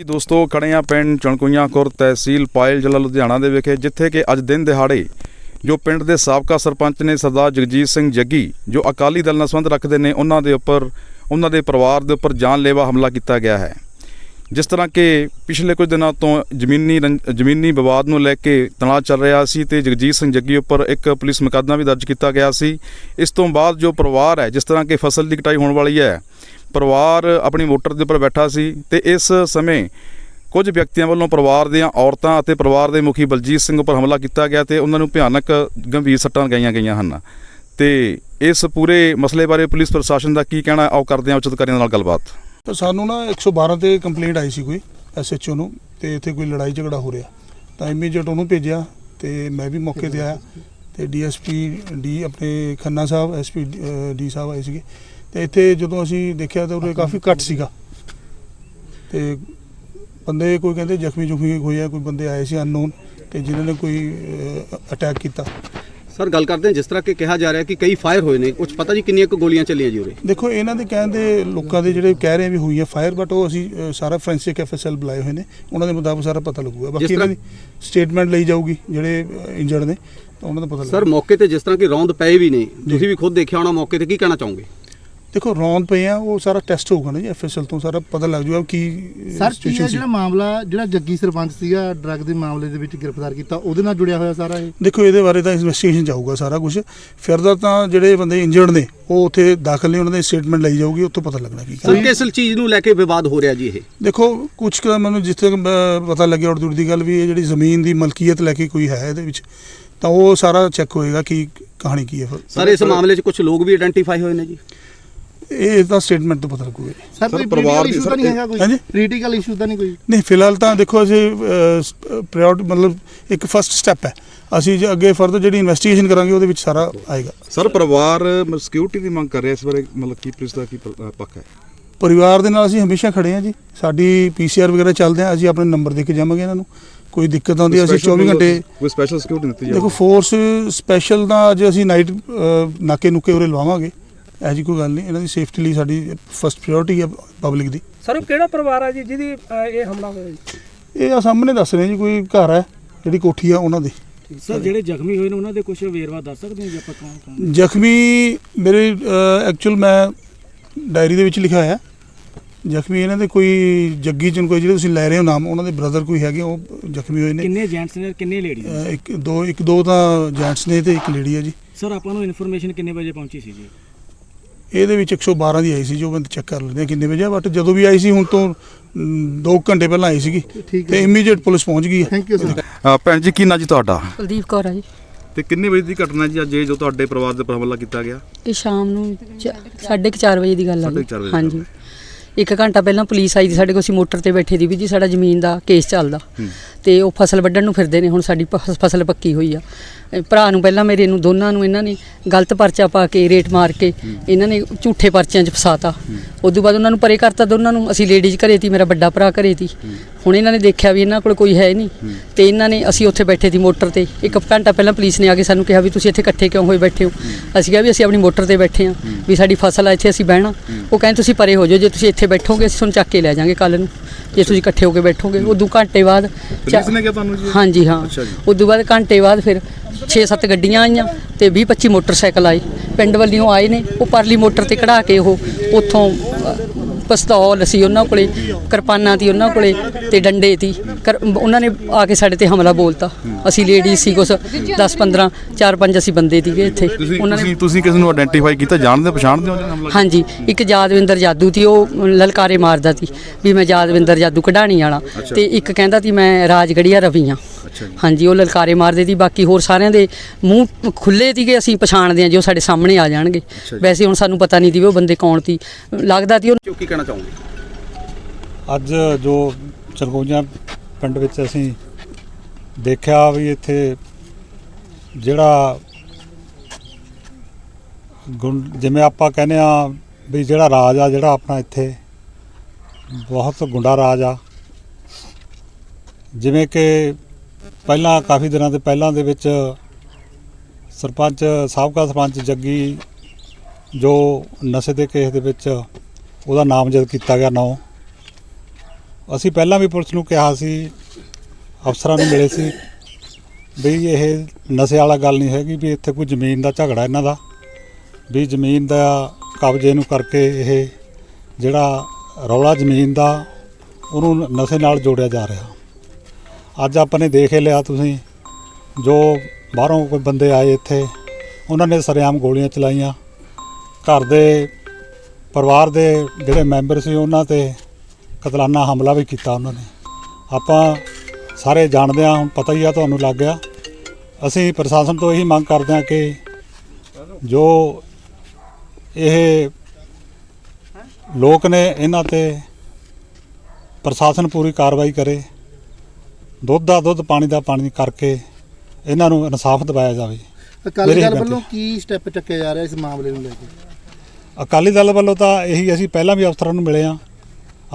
ਜੀ ਦੋਸਤੋ ਖੜੇ ਆ ਪਿੰਡ ਚਣਕੁਈਆਂ ਖੁਰ ਤਹਿਸੀਲ ਪਾਇਲ ਜ਼ਿਲ੍ਹਾ ਲੁਧਿਆਣਾ ਦੇ ਵਿਖੇ, ਜਿੱਥੇ ਕਿ ਅੱਜ ਦਿਨ ਦਿਹਾੜੇ ਜੋ ਪਿੰਡ ਦੇ ਸਾਬਕਾ ਸਰਪੰਚ ਨੇ ਸਰਦਾਰ ਜਗਜੀਤ ਸਿੰਘ ਜੱਗੀ, ਜੋ ਅਕਾਲੀ ਦਲ ਨਾਲ ਸੰਬੰਧ ਰੱਖਦੇ ਨੇ, ਉਹਨਾਂ ਦੇ ਉੱਪਰ, ਉਹਨਾਂ ਦੇ ਪਰਿਵਾਰ ਦੇ ਉੱਪਰ ਜਾਨਲੇਵਾ ਹਮਲਾ ਕੀਤਾ ਗਿਆ ਹੈ। ਜਿਸ ਤਰ੍ਹਾਂ ਕਿ ਪਿਛਲੇ ਕੁਝ ਦਿਨਾਂ ਤੋਂ ਜ਼ਮੀਨੀ ਰੰ- ਜ਼ਮੀਨੀ ਵਿਵਾਦ ਨੂੰ ਲੈ ਕੇ ਤਣਾਅ ਚੱਲ ਰਿਹਾ ਸੀ ਤੇ ਜਗਜੀਤ ਸਿੰਘ ਜੱਗੀ ਉੱਪਰ ਇੱਕ ਪੁਲਿਸ ਮੁਕੱਦਮਾ ਵੀ ਦਰਜ ਕੀਤਾ ਗਿਆ ਸੀ। ਇਸ ਤੋਂ ਬਾਅਦ ਜੋ ਪਰਿਵਾਰ ਹੈ, ਜਿਸ ਤਰ੍ਹਾਂ ਕਿ ਫਸਲ ਦੀ ਕਟਾਈ ਹੋਣ ਵਾਲੀ ਹੈ ਪਰਿਵਾਰ ਆਪਣੀ ਮੋਟਰ ਦੇ ਉੱਪਰ ਬੈਠਾ ਸੀ ਤੇ ਇਸ ਸਮੇਂ ਕੁਝ ਵਿਅਕਤੀਆਂ ਵੱਲੋਂ ਪਰਿਵਾਰ ਦੀਆਂ ਔਰਤਾਂ ਅਤੇ ਪਰਿਵਾਰ ਦੇ ਮੁਖੀ ਬਲਜੀਤ ਸਿੰਘ ਉੱਪਰ ਹਮਲਾ ਕੀਤਾ ਗਿਆ ਤੇ ਉਹਨਾਂ ਨੂੰ ਭਿਆਨਕ ਗੰਭੀਰ ਸੱਟਾਂ ਲਗਾਈਆਂ ਗਈਆਂ ਹਨ। ਤੇ ਇਸ ਪੂਰੇ ਮਸਲੇ ਬਾਰੇ ਪੁਲਿਸ ਪ੍ਰਸ਼ਾਸਨ ਦਾ ਕੀ ਕਹਿਣਾ ਹੈ? ਆਓ ਕਰਦੇ ਹਾਂ ਉੱਚ ਅਧਿਕਾਰੀਆਂ ਨਾਲ ਗੱਲਬਾਤ। ਤਾਂ ਸਾਨੂੰ ਨਾ 112 ਤੇ ਕੰਪਲੇਂਟ ਆਈ ਸੀ ਕੋਈ ਐਸਐਚਓ ਨੂੰ ਤੇ ਇੱਥੇ ਕੋਈ ਲੜਾਈ ਝਗੜਾ ਹੋ ਰਿਹਾ। ਤਾਂ ਇਮੀਡੀਏਟ ਉਹਨੂੰ ਭੇਜਿਆ ਤੇ ਮੈਂ ਵੀ ਮੌਕੇ ਤੇ ਆਇਆ ਤੇ ਡੀਐਸਪੀ ਡੀ ਆਪਣੇ ਖੰਨਾ ਸਾਹਿਬ ਐਸਪੀ ਡੀ ਸਾਹਿਬ ਆਏ ਸੀਗੇ। ਤੇ ਇੱਥੇ ਜਦੋਂ ਅਸੀਂ ਦੇਖਿਆ ਤਾਂ ਉਰੇ ਕਾਫੀ ਘੱਟ ਸੀਗਾ। ਤੇ ਬੰਦੇ ਕੋਈ ਕਹਿੰਦੇ ਜ਼ਖਮੀ ਜ਼ੁਖਮੀ ਹੋਏ ਆ ਕੋਈ ਬੰਦੇ ਆਏ ਸੀ ਅਨਨੋਨ ਤੇ ਜਿਨ੍ਹਾਂ ਨੇ ਕੋਈ ਅਟੈਕ ਕੀਤਾ। ਸਰ ਗੱਲ ਕਰਦੇ ਹਾਂ ਜਿਸ ਤਰ੍ਹਾਂ ਕਿ ਕਿਹਾ ਜਾ ਰਿਹਾ ਕਿ ਕਈ ਫਾਇਰ ਹੋਏ ਨੇ। ਕੁਝ ਪਤਾ ਜੀ ਕਿੰਨੀਆਂ ਕੁ ਗੋਲੀਆਂ ਚੱਲੀਆਂ ਜੀ ਉਰੇ? ਦੇਖੋ ਇਹਨਾਂ ਦੇ ਕਹਿੰਦੇ ਲੋਕਾਂ ਦੇ ਜਿਹੜੇ ਕਹਿ ਰਹੇ ਵੀ ਹੋਈ ਹੈ ਫਾਇਰ ਬਟ ਉਹ ਅਸੀਂ ਸਾਰਾ ਫੋਰੈਂਸਿਕ ਐਫਐਸਐਲ ਬੁਲਾਏ ਹੋਏ ਨੇ। ਉਹਨਾਂ ਦੇ ਮੁਤਾਬਕ ਸਾਰਾ ਪਤਾ ਲੱਗੂਗਾ। ਬਾਕੀ ਇਹਨਾਂ ਦੀ ਸਟੇਟਮੈਂਟ ਲਈ ਜਾਊਗੀ ਜਿਹੜੇ ਇੰਜਰਡ ਨੇ ਤਾਂ ਉਹਨਾਂ ਦਾ ਪਤਾ ਸਰ ਲੱਗੂਗਾ ਮੌਕੇ ਤੇ ਜਿਸ ਤਰ੍ਹਾਂ ਕਿ ਰੌਂਦ ਪਏ ਵੀ ਨੇ ਤੁਸੀਂ ਵੀ ਖੁਦ ਦੇਖਿਆ ਹੋਣਾ ਮੌਕੇ ਤੇ ਕੀ ਕਹਿਣਾ ਚਾਹੋਗੇ? ਦੇਖੋ ਰੌਂਦ ਪਏ ਆ ਉਹ ਸਾਰਾ ਟੈਸਟ ਹੋਊਗਾ ਨਾ ਜੀ ਐਫਐਸਐਲ ਤੋਂ ਸਾਰਾ ਪਤਾ ਲੱਗ ਜਾਊਗਾ ਕੀ ਸਰ ਕੀ situation ਹੈ ਸੀ। ਜਿਹੜਾ ਮਾਮਲਾ ਜਿਹੜਾ ਜੱਗੀ ਸਰਪੰਚ ਸੀਗਾ ਡਰੱਗ ਦੇ ਮਾਮਲੇ ਦੇ ਵਿੱਚ ਗ੍ਰਿਫਤਾਰ ਕੀਤਾ ਉਹਦੇ ਨਾਲ ਜੁੜਿਆ ਹੋਇਆ ਸਾਰਾ ਇਹ? ਦੇਖੋ ਇਹਦੇ ਬਾਰੇ ਤਾਂ ਇਨਵੈਸਟੀਗੇਸ਼ਨ ਜਾਊਗਾ ਸਾਰਾ ਕੁਝ ਫਿਰਦਰ ਤਾਂ ਜਿਹੜੇ ਬੰਦੇ ਇੰਜਰਡ ਨੇ ਉਹ ਉੱਥੇ ਦਾਖਲ ਨੇ ਉਹਨਾਂ ਦੀ ਸਟੇਟਮੈਂਟ ਲਈ ਜਾਊਗੀ ਉੱਥੋਂ ਪਤਾ ਲੱਗਣਾ ਕੀ ਸਰ ਕਿਸ ਚੀਜ਼ ਨੂੰ ਲੈ ਕੇ ਵਿਵਾਦ ਹੋ ਰਿਹਾ ਜੀ ਇਹ? ਦੇਖੋ ਕੁਝ ਕੁ ਮੈਨੂੰ ਜਿੱਥੇ ਤੱਕ, ਪਤਾ ਲੱਗਿਆ ਔਰ ਦੂਰ ਦੀ ਗੱਲ ਵੀ ਇਹ ਜਿਹੜੀ ਜ਼ਮੀਨ ਦੀ ਮਲਕੀਅਤ ਲੈ ਕੇ ਕੋਈ ਹੈ ਇਹਦੇ ਵਿੱਚ ਤਾਂ ਉਹ ਸਾਰਾ ਚੈੱਕ ਹੋਏਗਾ ਕਿ ਕਹਾਣੀ ਕੀ ਹੈ ਫਿਰ। ਸਰ ਇਸ ਮਾਮਲੇ 'ਚ ਕੁਝ ਲੋਕ ਵੀ ਆਇਡੈਂਟੀਫਾਈ ਹੋਏ ਨੇ ਜੀ? ਇਹ ਤਾਂ ਸਟੇਟਮੈਂਟ ਤੋਂ ਪਤਾ ਲੱਗੂਗਾ ਜੀ। ਸਰ ਕੋਈ ਪਰਿਵਾਰ ਇਸ਼ੂ ਤਾਂ ਨਹੀਂ ਹੈਗਾ ਕੋਈ? ਹਾਂਜੀ? ਪੋਲੀਟੀਕਲ ਇਸ਼ੂ ਤਾਂ ਨਹੀਂ ਕੋਈ? ਨਹੀਂ ਫਿਲਹਾਲ ਤਾਂ ਦੇਖੋ ਅਸੀਂ ਪ੍ਰਾਇੋਰਟੀ ਮਤਲਬ ਇੱਕ ਫਸਟ ਸਟੈਪ ਹੈ। ਅਸੀਂ ਜੇ ਅੱਗੇ ਫਰਦਰ ਜਿਹੜੀ ਇਨਵੈਸਟੀਗੇਸ਼ਨ ਕਰਾਂਗੇ ਉਹਦੇ ਵਿੱਚ ਸਾਰਾ ਆਏਗਾ। ਸਰ ਪਰਿਵਾਰ ਸਿਕਿਉਰਿਟੀ ਦੀ ਮੰਗ ਕਰ ਰਿਹਾ ਇਸ ਬਾਰੇ ਮਤਲਬ ਕੀ ਪੁਲਿਸ ਦਾ ਕੀ ਪ- ਪੱਖ ਹੈ? ਪਰਿਵਾਰ ਦੇ ਨਾਲ ਅਸੀਂ ਹਮੇਸ਼ਾ ਖੜੇ ਹਾਂ ਜੀ। ਸਾਡੀ ਪੀਸੀਆਰ ਵਗੈਰਾ ਚੱਲਦੇ ਆ ਅਸੀਂ ਆਪਣੇ ਨੰਬਰ ਦੇ ਕੇ ਜਾਵਾਂਗੇ ਇਹਨਾਂ ਨੂੰ। ਕੋਈ ਦਿੱਕਤ ਆਉਂਦੀ ਹੈ ਅਸੀਂ 24 ਘੰਟੇ ਕੋਈ ਸਪੈਸ਼ਲ ਸਿਕਿਉਰਿਟੀ ਦਿੱਤੀ ਦੇਖੋ ਜਾਵੇ ਫੋਰਸ ਸਪੈਸ਼ਲ ਦਾ ਅੱਜ ਅਸੀਂ ਨਾਈਟ ਨਾਕੇ ਨੁਕੇ ਉਰੇ ਲਵਾਵਾਂਗੇ। ਇਹੋ ਜਿਹੀ ਕੋਈ ਗੱਲ ਨਹੀਂ ਇਹਨਾਂ ਦੀ ਸੇਫਟੀ ਲਈ ਸਾਡੀ ਫਸਟ ਪ੍ਰਾਇੋਰਟੀ ਹੈ ਪਬਲਿਕ ਦੀ। ਸਰ ਕਿਹੜਾ ਪਰਿਵਾਰ ਆ ਜੀ ਜਿਹਦੀ ਅਹ, ਇਹ ਹਮਲਾ ਹੋਇਆ ਜੀ? ਇਹ ਆ ਸਾਹਮਣੇ ਦੱਸ ਰਹੇ ਜੀ ਕੋਈ ਘਰ ਹੈ ਜਿਹੜੀ ਕੋਠੀ ਆ ਉਹਨਾਂ ਦੀ। ਸਰ ਜਿਹੜੇ ਜ਼ਖਮੀ ਹੋਏ ਨੇ ਉਹਨਾਂ ਦੇ ਕੁਝ ਵੇਰਵਾ ਦੱਸ ਸਕਦੇ ਹੋ ਜੀ ਆਪਾਂ ਕੌਣ ਕੌਣ ਜ਼ਖਮੀ ਮੇਰੇ ਐਕਚੁਅਲ ਮੈਂ ਡਾਇਰੀ ਦੇ ਵਿੱਚ ਲਿਖਿਆ ਹੋਇਆ। ਜ਼ਖਮੀ ਇਹਨਾਂ ਦੇ ਕੋਈ ਜੱਗੀ ਚੰਦ ਕੋਈ ਜਿਹੜੇ ਤੁਸੀਂ ਲੈ ਰਹੇ ਹੋ ਨਾਮ ਉਹਨਾਂ ਦੇ ਬ੍ਰਦਰ ਕੋਈ ਹੈਗੇ ਉਹ ਜ਼ਖਮੀ ਹੋਏ ਨੇ। ਕਿੰਨੇ ਜੈਂਟਸ ਨੇ ਕਿੰਨੇ ਲੇਡੀਜ਼ ਅਹ, ਇੱਕ ਦੋ ਇੱਕ ਦੋ ਤਾਂ ਜੈਂਟਸ ਨੇ ਤੇ ਇੱਕ ਲੇਡੀ ਹੈ ਜੀ। ਸਰ ਆਪਾਂ ਨੂੰ ਇਨਫੋਰਮੇਸ਼ਨ ਕਿੰਨੇ ਵਜੇ ਪਹੁੰਚੀ ਸੀ ਜੀ? ਇਹਦੇ ਵਿੱਚ 112 ਦੀ ਆਈ ਸੀ ਜੋ ਬੰਦੇ ਚੈੱਕ ਕਰ ਲੈਂਦੇ ਆ ਕਿੰਨੇ ਵਜੇ ਬਟ ਜਦੋਂ ਵੀ ਆਈ ਸੀ ਹੁਣ ਤੋਂ 2 ਘੰਟੇ ਪਹਿਲਾਂ ਆਈ ਸੀਗੀ ਠੀਕ ਤੇ ਇਮੀਡੀਏਟ ਪੁਲਿਸ ਪਹੁੰਚ ਗਈ ਹੈ। ਥੈਂਕ ਯੂ ਸਰ ਅ, ਭੈਣ ਜੀ ਕੀ ਨਾਂ ਜੀ ਤੁਹਾਡਾ? ਕੁਲਦੀਪ ਕੌਰ ਆ ਜੀ। ਤੇ ਕਿੰਨੇ ਵਜੇ ਦੀ ਘਟਨਾ ਜੀ ਅੱਜ ਇਹ ਜੋ ਤੁਹਾਡੇ ਪਰਿਵਾਰ ਦੇ ਉੱਪਰ ਹਮਲਾ ਕੀਤਾ ਗਿਆ? ਇਹ ਸ਼ਾਮ ਨੂੰ 4:30 ਵਜੇ ਦੀ ਗੱਲ ਆ ਸਾਢੇ ਜੀ ਕੁ ਚਾਰ ਵਜੇ ਦੀ ਹਾਂਜੀ। ਇੱਕ ਘੰਟਾ ਪਹਿਲਾਂ ਪੁਲਿਸ ਆਈ ਸੀ ਸਾਡੇ ਕੋਲ ਅਸੀਂ ਮੋਟਰ ਤੇ ਬੈਠੇ ਦੀ ਵੀ ਜੀ ਸਾਡਾ ਜ਼ਮੀਨ ਦਾ ਕੇਸ ਚੱਲਦਾ। ਤੇ ਉਹ ਫਸਲ ਵੱਢਣ ਨੂੰ ਫਿਰਦੇ ਨੇ ਹੁਣ ਸਾਡੀ ਫਸਲ ਪੱਕੀ ਹੋਈ ਆ। ਭਰਾ ਨੂੰ ਪਹਿਲਾਂ ਮੇਰੇ ਨੂੰ ਦੋਨਾਂ ਨੂੰ ਇਹਨਾਂ ਨੇ ਗਲਤ ਪਰਚਾ ਪਾ ਕੇ ਰੇਟ ਮਾਰ ਕੇ ਇਹਨਾਂ ਨੇ ਝੂਠੇ ਪਰਚਿਆਂ 'ਚ ਫਸਾਤਾ। ਉਦੋਂ ਬਾਅਦ ਉਹਨਾਂ ਨੂੰ ਪਰੇ ਕਰਤਾ ਦੋਨਾਂ ਨੂੰ ਅਸੀਂ ਲੇਡੀਜ਼ ਘਰੇ ਤੀ ਮੇਰਾ ਵੱਡਾ ਭਰਾ ਘਰੇ ਤੀ ਹੁਣ ਇਹਨਾਂ ਨੇ ਦੇਖਿਆ ਵੀ ਇਹਨਾਂ ਕੋਲ ਕੋਈ ਹੈ ਨਹੀਂ। ਤੇ ਇਹਨਾਂ ਨੇ ਅਸੀਂ ਉੱਥੇ ਬੈਠੇ ਸੀ ਮੋਟਰ ਤੇ। ਇੱਕ ਘੰਟਾ ਪਹਿਲਾਂ ਪੁਲਿਸ ਨੇ ਆ ਕੇ ਸਾਨੂੰ ਕਿਹਾ ਵੀ ਤੁਸੀਂ ਇੱਥੇ ਇਕੱਠੇ ਕਿਉਂ ਹੋਏ ਬੈਠੇ ਹੋ? ਅਸੀਂ ਕਿਹਾ ਵੀ ਅਸੀਂ ਆਪਣੀ ਮੋਟਰ ਤੇ ਬੈਠੇ ਹਾਂ ਵੀ ਸਾਡੀ ਫਸਲ ਆ ਇੱਥੇ ਅਸੀਂ ਬਹਿਣਾ। ਉਹ ਕਹਿੰਦੇ ਤੁਸੀਂ ਪਰੇ ਹੋ ਜਾਓ ਜੇ ਤੁਸੀਂ ਇੱਥੇ ਬੈਠੋਗੇ ਅਸੀਂ ਤੁਹਾਨੂੰ ਚੱਕ ਕੇ ਲੈ ਜਾਾਂਗੇ ਕੱਲ ਨੂੰ। ਜੇ ਤੁਸੀਂ ਇਕੱਠੇ ਹੋ ਕੇ ਬੈਠੋਗੇ ਉਦੋਂ ਘੰਟੇ ਬਾਅਦ ਪੁਲਿਸ ਨੇ ਕਿਹਾ ਤੁਹਾਨੂੰ ਜੀ? ਹਾਂਜੀ ਹਾਂ। ਅੱਛਾ ਜੀ। ਉਦੋਂ ਬਾਅਦ ਘੰਟੇ ਬਾਅਦ ਫਿਰ 6-7 ਗੱਡੀਆਂ ਆਈਆਂ ਤੇ 20-25 ਮੋਟਰਸਾਈਕਲ ਆਏ। ਪਿੰਡ ਵੱਲੋਂ ਆਏ ਨੇ ਉਹ ਪਰਲੀ ਮੋਟਰ ਤੇ ਕਢਾ ਕੇ ਉਹ ਉੱਥੋਂ ਅ, ਪਿਸਤੌਲ ਸੀ ਉਹਨਾਂ ਕੋਲੇ ਕਿਰਪਾਨਾਂ ਤੀ ਉਹਨਾਂ ਕੋਲੇ ਤੇ ਡੰਡੇ ਤੀ ਕਰ- ਉਹਨਾਂ ਨੇ ਆ ਕੇ ਸਾਡੇ ਤੇ ਹਮਲਾ ਬੋਲਤਾ। ਅਸੀਂ ਲੇਡੀਜ਼ ਸੀ ਕੁਛ 10-15 4-5 ਅਸੀਂ ਬੰਦੇ ਸੀਗੇ ਇੱਥੇ। ਤੁਸੀਂ ਉਹਨਾਂ ਨੇ ਤੁਸੀਂ ਤੁਸੀਂ ਕਿਸ ਨੂੰ ਆਇਡੈਂਟੀਫਾਈ ਕੀਤਾ? ਜਾਣਦੇ ਹੋ ਪਛਾਣਦੇ ਹੋ ਹਮਲਾ ਹਾਂਜੀ ਇੱਕ ਯਾਦਵਿੰਦਰ ਜਾਦੂ ਤੀ ਉਹ ਲਲਕਾਰੇ ਮਾਰਦਾ ਤੀ ਵੀ ਮੈਂ ਯਾਦਵਿੰਦਰ ਜਾਦੂ ਕਢਾਣੀ ਵਾਲਾ। ਤੇ ਇੱਕ ਕਹਿੰਦਾ ਤੀ ਮੈਂ ਰਾਜਗੜੀਆ ਰਵੀ ਜੀ ਹਾਂਜੀ ਉਹ ਲਲਕਾਰੇ ਮਾਰਦੇ ਸੀ ਬਾਕੀ ਹੋਰ ਸਾਰਿਆਂ ਦੇ ਮੂੰਹ ਖੁੱਲੇ ਸੀਗੇ ਅਸੀਂ ਪਛਾਣਦੇ ਹਾਂ ਜੋ ਸਾਡੇ ਸਾਹਮਣੇ ਆ ਜਾਣਗੇ। ਵੈਸੇ ਹੁਣ ਸਾਨੂੰ ਪਤਾ ਨਹੀਂ ਸੀ ਵੀ ਉਹ ਬੰਦੇ ਕੌਣ ਸੀ। ਲੱਗਦਾ ਸੀ ਉਹ ਕਿਉਂ ਕੀ ਕਹਿਣਾ ਚਾਹੋਗੇ? ਅੱਜ ਜੋ ਚਰਗੋਈਆਂ ਪਿੰਡ ਵਿੱਚ ਅਸੀਂ ਦੇਖਿਆ ਵੀ ਇੱਥੇ ਜਿਹੜਾ ਗੁੰਡ ਜਿਵੇਂ ਆਪਾਂ ਕਹਿੰਦੇ ਆ ਵੀ ਜਿਹੜਾ ਰਾਜ ਆ ਜਿਹੜਾ ਆਪਣਾ ਇੱਥੇ ਬਹੁਤ ਗੁੰਡਾ ਰਾਜ ਆ। ਜਿਵੇਂ ਕਿ ਪਹਿਲਾਂ ਕਾਫੀ ਦਿਨਾਂ ਦੇ ਪਹਿਲਾਂ ਦੇ ਵਿੱਚ ਸਰਪੰਚ, ਸਾਬਕਾ ਸਰਪੰਚ ਜੱਗੀ ਜੋ ਨਸ਼ੇ ਦੇ ਕੇਸ ਦੇ ਵਿੱਚ ਉਹਦਾ ਨਾਮਜ਼ਦ ਕੀਤਾ ਗਿਆ ਨੌ, ਅਸੀਂ ਪਹਿਲਾਂ ਵੀ ਪੁਲਿਸ ਨੂੰ ਕਿਹਾ ਸੀ, ਅਫਸਰਾਂ ਨੂੰ ਮਿਲੇ ਸੀ ਵੀ ਇਹ ਨਸ਼ੇ ਵਾਲਾ ਗੱਲ ਨਹੀਂ ਹੈਗੀ, ਵੀ ਇੱਥੇ ਕੋਈ ਜ਼ਮੀਨ ਦਾ ਝਗੜਾ ਇਹਨਾਂ ਦਾ, ਵੀ ਜ਼ਮੀਨ ਦਾ ਕਬਜ਼ੇ ਨੂੰ ਕਰਕੇ ਇਹ ਜਿਹੜਾ ਰੌਲਾ ਜ਼ਮੀਨ ਦਾ ਉਹਨੂੰ ਨਸ਼ੇ ਨਾਲ ਜੋੜਿਆ ਜਾ ਰਿਹਾ। ਅੱਜ ਆਪਾਂ ਨੇ ਦੇਖ ਹੀ ਲਿਆ ਤੁਸੀਂ, ਜੋ ਬਾਹਰੋਂ ਕੋਈ ਬੰਦੇ ਆਏ ਇੱਥੇ, ਉਹਨਾਂ ਨੇ ਸਰੇਆਮ ਗੋਲੀਆਂ ਚਲਾਈਆਂ। ਘਰ ਦੇ ਪਰਿਵਾਰ ਦੇ ਜਿਹੜੇ ਮੈਂਬਰ ਸੀ, ਉਹਨਾਂ ਤੇ ਕਤਲਾਨਾ ਹਮਲਾ ਵੀ ਕੀਤਾ ਉਹਨਾਂ ਨੇ। ਆਪਾਂ ਸਾਰੇ ਜਾਣਦੇ ਹਾਂ, ਹੁਣ ਪਤਾ ਹੀ ਆ ਤੁਹਾਨੂੰ ਲੱਗ ਗਿਆ। ਅਸੀਂ ਪ੍ਰਸ਼ਾਸਨ ਤੋਂ ਇਹੀ ਮੰਗ ਕਰਦੇ ਹਾਂ ਕਿ ਜੋ ਇਹ ਲੋਕ ਨੇ, ਇਹਨਾਂ ਤੇ ਪ੍ਰਸ਼ਾਸਨ ਪੂਰੀ ਕਾਰਵਾਈ ਕਰੇ। ਦੁੱਧ ਦਾ ਦੁੱਧ ਪਾਣੀ ਦਾ ਪਾਣੀ ਕਰਕੇ ਇਹਨਾਂ ਨੂੰ ਇਨਸਾਫ ਦਿਵਾਇਆ ਜਾਵੇ। ਅਕਾਲੀ ਦਲ। ਵੱਲੋਂ ਕੀ ਸਟੈਪ ਚੱਕਿਆ ਜਾ ਰਿਹਾ ਇਸ ਮਾਮਲੇ ਨੂੰ ਲੈ ਕੇ? ਅਕਾਲੀ ਦਲ ਵੱਲੋਂ ਤਾਂ ਇਹੀ ਅਸੀਂ ਪਹਿਲਾਂ ਵੀ ਅਫਸਰਾਂ ਨੂੰ ਮਿਲੇ ਆ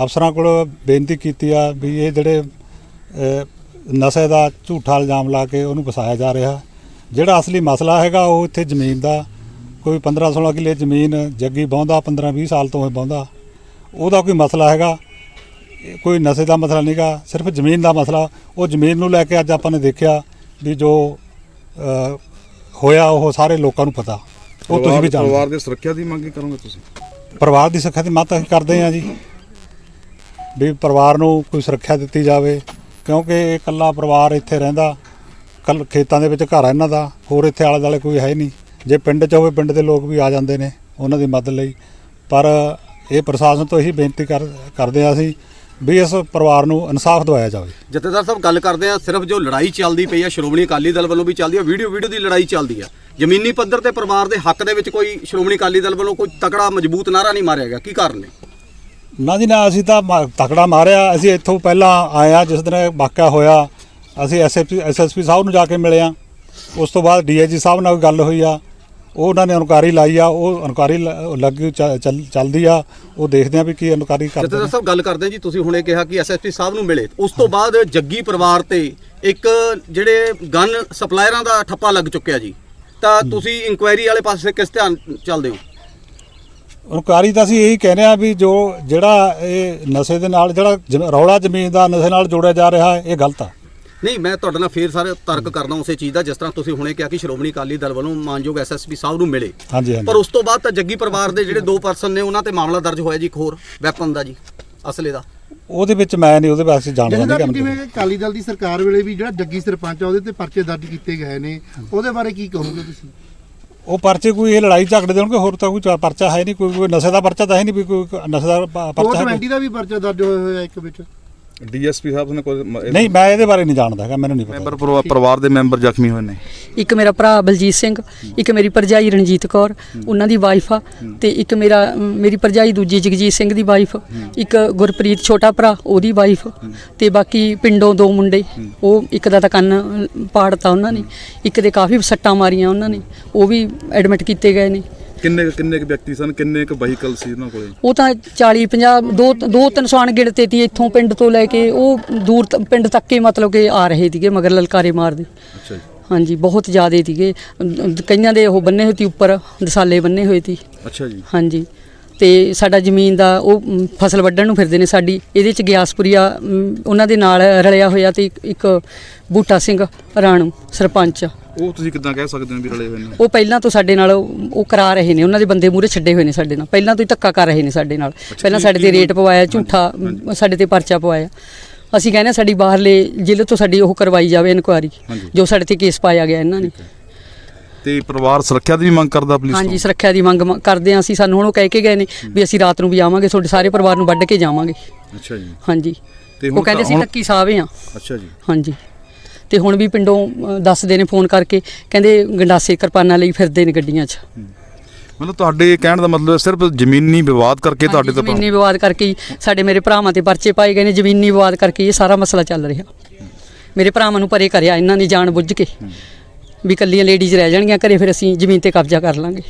ਅਫਸਰਾਂ ਕੋਲ ਬੇਨਤੀ ਕੀਤੀ ਆ ਵੀ ਇਹ ਜਿਹੜੇ ਨਸ਼ੇ ਦਾ ਝੂਠਾ ਇਲਜ਼ਾਮ ਲਾ ਕੇ ਉਹਨੂੰ ਵਸਾਇਆ ਜਾ ਰਿਹਾ। ਜਿਹੜਾ ਅਸਲੀ ਮਸਲਾ ਹੈਗਾ ਉਹ ਇੱਥੇ ਜ਼ਮੀਨ ਦਾ ਕੋਈ 15 16 ਕਿੱਲੇ ਜ਼ਮੀਨ ਜੱਗੀ ਬੌਂਦਾ 15 20 ਸਾਲ ਤੋਂ ਇਹ ਬੌਂਦਾ। ਉਹਦਾ ਕੋਈ ਮਸਲਾ ਹੈਗਾ। ਕੋਈ ਨਸ਼ੇ ਦਾ ਮਸਲਾ ਨਹੀਂਗਾ ਸਿਰਫ ਜ਼ਮੀਨ ਦਾ ਮਸਲਾ। ਉਹ ਜ਼ਮੀਨ ਨੂੰ ਲੈ ਕੇ ਅੱਜ ਆਪਾਂ ਨੇ ਦੇਖਿਆ ਵੀ ਜੋ ਹੋਇਆ ਉਹ ਸਾਰੇ ਲੋਕਾਂ ਨੂੰ ਪਤਾ। ਉਹ ਤੁਸੀਂ ਵੀ ਜਾਣਦੇ। ਹੋ। ਪਰਿਵਾਰ ਦੀ ਸੁਰੱਖਿਆ ਦੀ ਮੰਗ ਹੀ ਕਰੋਗੇ ਤੁਸੀਂ? ਪਰਿਵਾਰ ਦੀ ਸੁਰੱਖਿਆ ਦੀ ਮਤ ਅਸੀਂ ਕਰਦੇ ਹਾਂ ਜੀ। ਵੀ ਪਰਿਵਾਰ ਨੂੰ ਕੋਈ ਸੁਰੱਖਿਆ ਦਿੱਤੀ ਜਾਵੇ ਕਿਉਂਕਿ ਇਹ ਇਕੱਲਾ ਪਰਿਵਾਰ ਇੱਥੇ ਰਹਿੰਦਾ। ਕੱਲ ਖੇਤਾਂ ਦੇ ਵਿੱਚ ਘਰ ਆ ਇਹਨਾਂ ਦਾ ਹੋਰ ਇੱਥੇ ਆਲੇ ਦੁਆਲੇ ਕੋਈ ਹੈ ਨਹੀਂ। ਜੇ ਪਿੰਡ 'ਚ ਹੋਵੇ ਪਿੰਡ ਦੇ ਲੋਕ ਵੀ ਆ ਜਾਂਦੇ ਨੇ ਉਹਨਾਂ ਦੀ ਮਦਦ ਲਈ। ਪਰ ਇਹ ਪ੍ਰਸ਼ਾਸਨ ਤੋਂ ਇਹੀ ਬੇਨਤੀ ਕਰ ਕਰਦੇ ਹਾਂ ਅਸੀਂ ਵੀ ਇਸ ਪਰਿਵਾਰ ਨੂੰ ਇਨਸਾਫ ਦਿਵਾਇਆ ਜਾਵੇ। ਜਥੇਦਾਰ ਸਾਹਿਬ ਗੱਲ ਕਰਦੇ ਆ ਸਿਰਫ ਜੋ ਲੜਾਈ ਚੱਲਦੀ ਪਈ ਆ ਸ਼੍ਰੋਮਣੀ ਅਕਾਲੀ ਦਲ ਵੱਲੋਂ ਵੀ ਚੱਲਦੀ ਆ ਵੀਡੀਓ ਵੀਡੀਓ ਦੀ ਲੜਾਈ ਚੱਲਦੀ ਆ। ਜ਼ਮੀਨੀ ਪੱਧਰ ਤੇ ਪਰਿਵਾਰ ਦੇ ਹੱਕ ਦੇ ਵਿੱਚ ਕੋਈ ਸ਼੍ਰੋਮਣੀ ਅਕਾਲੀ ਦਲ ਵੱਲੋਂ ਕੋਈ ਤਕੜਾ ਮਜ਼ਬੂਤ ਨਾਰਾ ਨਹੀਂ ਮਾਰਿਆ ਗਿਆ ਕੀ ਕਾਰਨ ਨੇ? ਨਾ ਜੀ ਨਾ ਅਸੀਂ ਤਾਂ ਤਕੜਾ ਮਾਰਿਆ। ਅਸੀਂ ਇੱਥੋਂ ਪਹਿਲਾਂ ਆਏ ਆ ਜਿਸ ਦਿਨ ਵਾਕਿਆ ਹੋਇਆ ਅਸੀਂ ਐਸਐਸਪੀ ਐਸਐਸਪੀ ਸਾਹਿਬ ਨੂੰ ਜਾ ਕੇ ਮਿਲੇ ਆ। ਉਸ ਤੋਂ ਬਾਅਦ ਡੀਆਈਜੀ ਸਾਹਿਬ ਨਾਲ ਗੱਲ ਹੋਈ ਆ। ਉਹ ਉਹਨਾਂ ਨੇ ਇਨਕੁਆਰੀ ਲਾਈ ਆ ਉਹ ਇਨਕੁਆਰੀ ਲ- ਲੱਗੀ ਚੱਲ- ਚੱਲਦੀ ਆ ਉਹ ਦੇਖਦੇ ਆ ਵੀ ਕੀ ਇਨਕੁਆਰੀ ਕਰਦੇ ਜਥੇਦਾਰ ਨੇ। ਸਾਹਿਬ ਗੱਲ ਕਰਦੇ ਜੀ ਤੁਸੀਂ ਹੁਣੇ ਕਿਹਾ ਕਿ ਐਸਐਸਪੀ ਸਾਹਿਬ ਨੂੰ ਮਿਲੇ। ਉਸ ਤੋਂ ਬਾਅਦ ਜੱਗੀ ਪਰਿਵਾਰ ਤੇ ਇੱਕ ਜਿਹੜੇ ਗਨ ਸਪਲਾਇਰਾਂ ਦਾ ਠੱਪਾ ਲੱਗ ਚੁੱਕਿਆ ਜੀ। ਤਾਂ ਤੁਸੀਂ ਇਨਕੁਆਇਰੀ ਵਾਲੇ ਪਾਸੇ ਕਿਸ ਧਿਆਨ ਚੱਲਦੇ ਹੋ? ਇਨਕੁਆਰੀ ਤਾਂ ਅਸੀਂ ਇਹੀ ਕਹਿੰਦੇ ਆ ਵੀ ਜੋ ਜਿਹੜਾ ਇਹ ਨਸ਼ੇ ਦੇ ਨਾਲ ਜਿਹੜਾ ਜ- ਰੌਲਾ ਜ਼ਮੀਨ ਦਾ ਨਸ਼ੇ ਨਾਲ ਜੋੜਿਆ ਜਾ ਰਿਹਾ ਹੈ ਇਹ ਗਲਤ ਆ। ਨਹੀਂ ਮੈਂ ਤੁਹਾਡੇ ਨਾਲ ਫੇਰ ਸਾਰੇ ਤਰਕ ਕਰਦਾ ਉਸੇ ਚੀਜ਼ ਦਾ ਜਿਸ ਤਰ੍ਹਾਂ ਤੁਸੀਂ ਹੁਣੇ ਕਿਹਾ ਕਿ ਸ਼੍ਰੋਮਣੀ ਅਕਾਲੀ ਦਲ ਵੱਲੋਂ ਮਾਨਯੋਗ ਐਸਐਸਪੀ ਸਾਹਿਬ ਨੂੰ ਮਿਲੇ। ਹਾਂਜੀ ਪਰ ਉਸ ਤੋਂ ਬਾਅਦ ਤਾਂ ਜੱਗੀ ਪਰਿਵਾਰ ਦੇ ਜਿਹੜੇ ਦੋ ਪਰਸਨ ਨੇ ਉਹਨਾਂ ਤੇ ਮਾਮਲਾ ਦਰਜ ਹੋਇਆ ਜੀ ਇੱਕ ਹੋਰ ਵੈਪਨ ਦਾ ਜੀ ਅਸਲੇ ਦਾ। ਉਹਦੇ ਵਿੱਚ ਮੈਂ ਨਹੀਂ ਉਹਦੇ ਵਾਸਤੇ ਜਾਣਦਾ ਨਹੀਂ ਜਿਵੇਂ ਕਿ ਕਿ ਅਕਾਲੀ ਦਲ ਦੀ ਸਰਕਾਰ ਵੇਲੇ ਵੀ ਜਿਹੜਾ ਜੱਗੀ ਸਰਪੰਚ ਆ ਉਹਦੇ ਤੇ ਪਰਚੇ ਦਰਜ ਕੀਤੇ ਗਏ ਨੇ। ਉਹਦੇ ਬਾਰੇ ਕੀ ਕਹੋਗੇ ਤੁਸੀਂ? ਉਹ ਪਰਚੇ ਕੋਈ ਇਹ ਲੜਾਈ ਝਗੜੇ ਦੇ ਹੋਣਗੇ ਹੋਰ ਤਾਂ ਕੋਈ ਪਰਚਾ ਹੈ ਨਹੀਂ ਕੋਈ ਨਸ਼ੇ ਦਾ ਪਰਚਾ ਤਾਂ ਹੈ ਨਹੀਂ ਵੀ ਕੋਈ ਨਸ਼ੇ ਦਾ ਪਰਚਾ ਹੈ ਕੋਈ। 420 ਦਾ ਵੀ ਪਰਚਾ ਦਰਜ ਹੋਇਆ ਹੋਇਆ ਇੱਕ ਵਿੱਚ। ਡੀਐਸਪੀ ਸਾਹਿਬ ਨੇ ਕੋਈ ਮ- ਨਹੀਂ ਮੈਂ ਇਹਦੇ ਬਾਰੇ ਨਹੀਂ ਜਾਣਦਾ ਹੈਗਾ ਮੈਨੂੰ ਨਹੀਂ ਪਤਾ। ਮੈਂਬਰ ਪਰਿਵਾ- ਪਰਿਵਾਰ ਦੇ ਮੈਂਬਰ ਜ਼ਖਮੀ ਹੋਏ ਨੇ। ਇੱਕ ਮੇਰਾ ਭਰਾ ਬਲਜੀਤ ਸਿੰਘ ਇੱਕ ਮੇਰੀ ਭਰਜਾਈ ਰਣਜੀਤ ਕੌਰ ਉਹਨਾਂ ਦੀ ਵਾਈਫ ਆ ਤੇ ਇੱਕ ਮੇਰਾ ਅਮ, ਮੇਰੀ ਭਰਜਾਈ ਦੂਜੀ ਜਗਜੀਤ ਸਿੰਘ ਦੀ ਵਾਈਫ ਇੱਕ ਗੁਰਪ੍ਰੀਤ ਛੋਟਾ ਭਰਾ ਉਹਦੀ ਵਾਈਫ ਤੇ ਬਾਕੀ ਪਿੰਡੋਂ ਦੋ ਮੁੰਡੇ ਉਹ ਇੱਕ ਦਾ ਤਾਂ ਕੰਨ ਪਾੜਤਾ ਉਹਨਾਂ ਨੇ ਇੱਕ ਦੇ ਕਾਫੀ ਸੱਟਾਂ ਮਾਰੀਆਂ ਉਹਨਾਂ ਨੇ ਉਹ ਵੀ ਐਡਮਿਟ ਕੀਤੇ ਗਏ ਨੇ। ਕਿੰਨੇ ਕਿੰਨੇ ਕੁ ਵਿਅਕਤੀ ਸਨ? ਕਿੰਨੇ ਕੁ ਵਹੀਕਲ ਸੀ ਉਹਨਾਂ ਕੋਲੇ? ਉਹ ਤਾਂ 40 50 ਦੋ ਦੋ ਤਿੰਨ ਸੌ ਗਿਣਤੇ ਤੀ ਇੱਥੋਂ ਪਿੰਡ ਤੋਂ ਲੈ ਕੇ ਉਹ ਦੂਰ ਤ- ਪਿੰਡ ਤੱਕ ਹੀ ਮਤਲਬ ਕਿ ਆ ਰਹੇ ਸੀਗੇ ਮਗਰ ਲਲਕਾਰੇ ਮਾਰਦੇ। ਅੱਛਾ ਜੀ। ਹਾਂਜੀ ਬਹੁਤ ਜ਼ਿਆਦੇ ਸੀਗੇ। ਕਈਆਂ ਦੇ ਉਹ ਬੰਨੇ ਹੋਏ ਸੀ ਉੱਪਰ ਦਸਾਲੇ ਬੰਨੇ ਹੋਏ ਸੀ ਅੱਛਾ ਜੀ। ਹਾਂਜੀ। ਤੇ ਸਾਡਾ ਜ਼ਮੀਨ ਦਾ ਉਹ ਮ, ਫਸਲ ਵੱਢਣ ਨੂੰ ਫਿਰਦੇ ਨੇ ਸਾਡੀ। ਇਹਦੇ ਚ ਗਿਆਸਪੁਰੀਆ ਮ, ਉਹਨਾਂ ਦੇ ਨਾਲ ਰਲਿਆ ਹੋਇਆ ਤੇ ਇੱਕ- ਇੱਕ ਬੂਟਾ ਸਿੰਘ ਰਾਣੂ ਸਰਪੰਚ। ਉਹ ਤੁਸੀਂ ਕਿਦਾਂ ਕਹਿ ਸਕਦੇ ਹੋ ਵੀ ਰਲੇ ਹੋਏ ਨੇ? ਉਹ ਪਹਿਲਾਂ ਤੋਂ ਸਾਡੇ ਨਾਲ ਉਹ ਕਰਾ ਰਹੇ ਨੇ ਉਹਨਾਂ ਦੇ ਬੰਦੇ ਮੂਰੇ ਛੱਡੇ ਹੋਏ ਨੇ ਸਾਡੇ ਨਾਲ। ਪਹਿਲਾਂ ਤੋਂ ਹੀ ਧੱਕਾ ਕਰ ਰਹੇ ਨੇ ਸਾਡੇ ਨਾਲ। ਪਹਿਲਾਂ ਸਾਡੇ ਤੇ ਰੇਟ ਪਵਾਇਆ ਝੂਠਾ ਸਾਡੇ ਤੇ ਪਰਚਾ ਪਵਾਇਆ। ਅਸੀਂ ਕਹਿੰਦੇ ਸਾਡੀ ਬਾਹਰਲੇ ਜ਼ਿਲ੍ਹੇ ਤੋਂ ਸਾਡੀ ਉਹ ਕਰਵਾਈ ਜਾਵੇ ਇਨਕੁਆਰੀ। ਜੋ ਸਾਡੇ ਤੇ ਕੇਸ ਪਾਇਆ ਗਿਆ ਇਹਨਾਂ ਨੇ। ਤੇ ਪਰਿਵਾਰ ਸੁਰੱਖਿਆ ਦੀ ਵੀ ਮੰਗ ਕਰਦਾ ਪੁਲਿਸ ਹਾਂਜੀ ਸੁਰੱਖਿਆ ਦੀ ਮੰਗ ਕਰਦੇ ਹਾਂ ਅਸੀਂ। ਸਾਨੂੰ ਹੁਣ ਉਹ ਕਹਿ ਕੇ ਗਏ ਨੇ ਵੀ ਅਸੀਂ ਰਾਤ ਨੂੰ ਵੀ ਆਵਾਂਗੇ ਤੁਹਾਡੇ ਸਾਰੇ ਪਰਿਵਾਰ ਨੂੰ ਵੱਢ ਕੇ ਜਾਵਾਂਗੇ। ਅੱਛਾ ਜੀ। ਹਾਂਜੀ। ਤੇ ਉਹ ਕਹਿੰਦੇ ਸੀ ਟੱਕੀ ਸਾਵੇ ਆ ਅੱਛਾ ਜੀ। ਹਾਂਜੀ। ਤੇ ਹੁਣ ਵੀ ਪਿੰਡੋਂ ਦੱਸਦੇ ਨੇ ਫੋਨ ਕਰਕੇ ਕਹਿੰਦੇ ਗੰਡਾਸੇ ਕਿਰਪਾਨਾਂ ਲਈ ਫਿਰਦੇ ਨੇ ਗੱਡੀਆਂ 'ਚ। ਮਤਲਬ ਤੁਹਾਡੇ ਕਹਿਣ ਦਾ ਮਤਲਬ ਸਿਰਫ ਜ਼ਮੀਨੀ ਵਿਵਾਦ ਕਰਕੇ ਤੁਹਾਡੇ ਤੇ ਜ਼ਮੀਨੀ ਵਿਵਾਦ ਕਰਕੇ ਹੀ ਸਾਡੇ ਮੇਰੇ ਭਰਾਵਾਂ ਤੇ ਪਰਚੇ ਪਾਏ ਗਏ ਨੇ ਜ਼ਮੀਨੀ ਵਿਵਾਦ ਕਰਕੇ ਇਹ ਸਾਰਾ ਮਸਲਾ ਚੱਲ ਰਿਹਾ। ਮੇਰੇ ਭਰਾਵਾਂ ਨੂੰ ਪਰੇ ਕਰਿਆ ਇਹਨਾਂ ਨੇ ਜਾਣ ਬੁੱਝ ਕੇ। ਵੀ ਕੱਲੀਆਂ ਲੇਡੀਜ਼ ਰਹਿ ਜਾਣਗੀਆਂ ਘਰੇ ਫਿਰ ਅਸੀਂ ਜ਼ਮੀਨ ਤੇ ਕਬਜ਼ਾ ਕਰ ਲਾਂਗੇ।